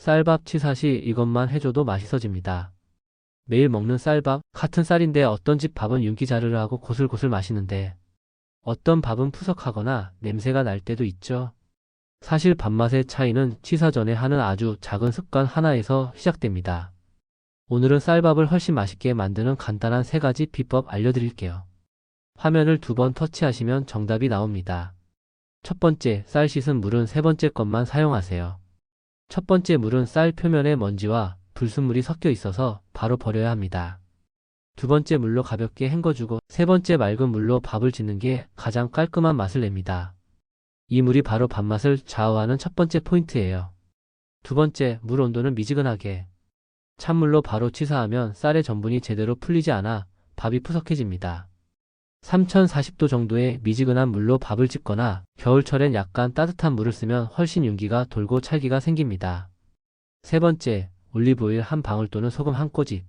쌀밥 치사시 이것만 해줘도 맛있어집니다. 매일 먹는 쌀밥, 같은 쌀인데 어떤 집 밥은 윤기 자르르 하고 고슬고슬 마시는데 어떤 밥은 푸석하거나 냄새가 날 때도 있죠. 사실 밥맛의 차이는 치사 전에 하는 아주 작은 습관 하나에서 시작됩니다. 오늘은 쌀밥을 훨씬 맛있게 만드는 간단한 세 가지 비법 알려드릴게요. 화면을 두 번 터치하시면 정답이 나옵니다. 첫 번째, 쌀 씻은 물은 세 번째 것만 사용하세요. 첫 번째 물은 쌀 표면에 먼지와 불순물이 섞여 있어서 바로 버려야 합니다. 두 번째 물로 가볍게 헹궈주고 세 번째 맑은 물로 밥을 짓는 게 가장 깔끔한 맛을 냅니다. 이 물이 바로 밥맛을 좌우하는 첫 번째 포인트예요. 두 번째, 물 온도는 미지근하게. 찬물로 바로 치사하면 쌀의 전분이 제대로 풀리지 않아 밥이 푸석해집니다. 3040도 정도의 미지근한 물로 밥을 짓거나 겨울철엔 약간 따뜻한 물을 쓰면 훨씬 윤기가 돌고 찰기가 생깁니다. 세 번째, 올리브오일 한 방울 또는 소금 한 꼬집.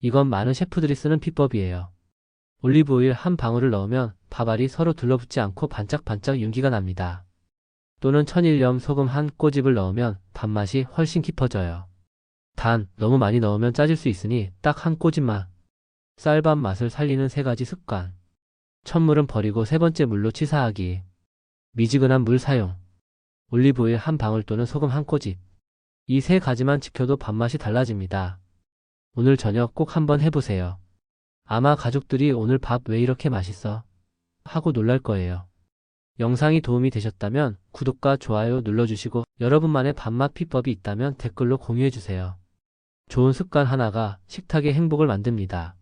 이건 많은 셰프들이 쓰는 비법이에요. 올리브오일 한 방울을 넣으면 밥알이 서로 둘러붙지 않고 반짝반짝 윤기가 납니다. 또는 천일염 소금 한 꼬집을 넣으면 밥맛이 훨씬 깊어져요. 단, 너무 많이 넣으면 짜질 수 있으니 딱 한 꼬집만. 쌀밥 맛을 살리는 세 가지 습관. 첫 물은 버리고 세 번째 물로 치사하기. 미지근한 물 사용. 올리브오일 한 방울 또는 소금 한 꼬집. 이 세 가지만 지켜도 밥맛이 달라집니다. 오늘 저녁 꼭 한번 해보세요. 아마 가족들이 오늘 밥 왜 이렇게 맛있어? 하고 놀랄 거예요. 영상이 도움이 되셨다면 구독과 좋아요 눌러주시고 여러분만의 밥맛 비법이 있다면 댓글로 공유해주세요. 좋은 습관 하나가 식탁의 행복을 만듭니다.